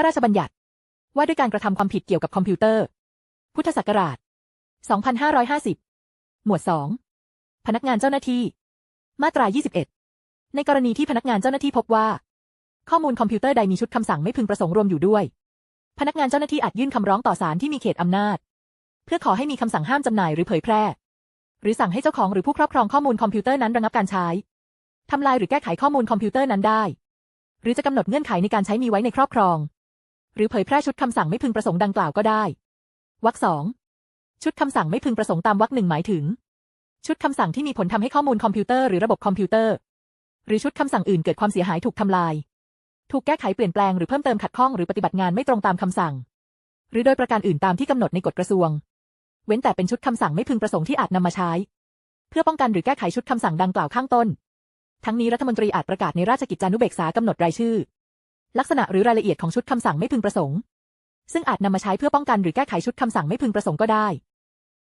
ระราชบัญญัติ ว่าด้วยการกระทำความผิดเกี่ยวกับคอมพิวเตอร์ พุทธศักราช 2550 หมวด 2 พนักงานเจ้าหน้าที่ มาตรา 21 ในกรณีที่พนักงานเจ้าหน้าที่พบว่า ข้อมูลคอมพิวเตอร์ใดมีชุดคำสั่งไม่พึงประสงค์รวมอยู่ด้วย พนักงานเจ้าหน้าที่อาจยื่นคำร้องต่อศาลที่มีเขตอำนาจ เพื่อขอให้มีคำสั่งห้ามจำหน่ายหรือเผยแพร่ หรือสั่งให้เจ้าของหรือผู้ครอบครองข้อมูลคอมพิวเตอร์นั้นระงับการใช้ทำลายหรือแก้ไขข้อมูลคอมพิวเตอร์นั้นได้ หรือจะกำหนดเงื่อนไขในการใช้มีไว้ในครอบครอง หรือเผยแพร่ชุดคำสั่งไม่พึงประสงค์ดังกล่าวก็ได้วรรคสองชุดคำสั่งไม่พึงประสงค์ตามวรรคหนึ่งหมายถึง ชุดคำสั่งที่มีผลทำให้ข้อมูลคอมพิวเตอร์หรือระบบคอมพิวเตอร์ หรือชุดคำสั่งอื่นเกิดความเสียหายถูกทำลาย ถูกแก้ไขเปลี่ยนแปลงหรือเพิ่มเติมขัดข้องหรือปฏิบัติงานไม่ตรงตามคำสั่ง หรือโดยประการอื่นตามที่กำหนดในกฎกระทรวง เว้นแต่เป็นชุดคำสั่งไม่พึงประสงค์ที่อาจนำมาใช้ เพื่อป้องกันหรือแก้ไขชุดคำสั่งดังกล่าวข้างต้น ทั้งนี้รัฐมนตรีอาจประกาศในราชกิจจานุเบกษากำหนดรายชื่อ ลักษณะหรือรายละเอียดของชุดคำสั่งไม่พึงประสงค์ ซึ่งอาจนำมาใช้เพื่อป้องกันหรือแก้ไขชุดคำสั่งไม่พึงประสงค์ก็ได้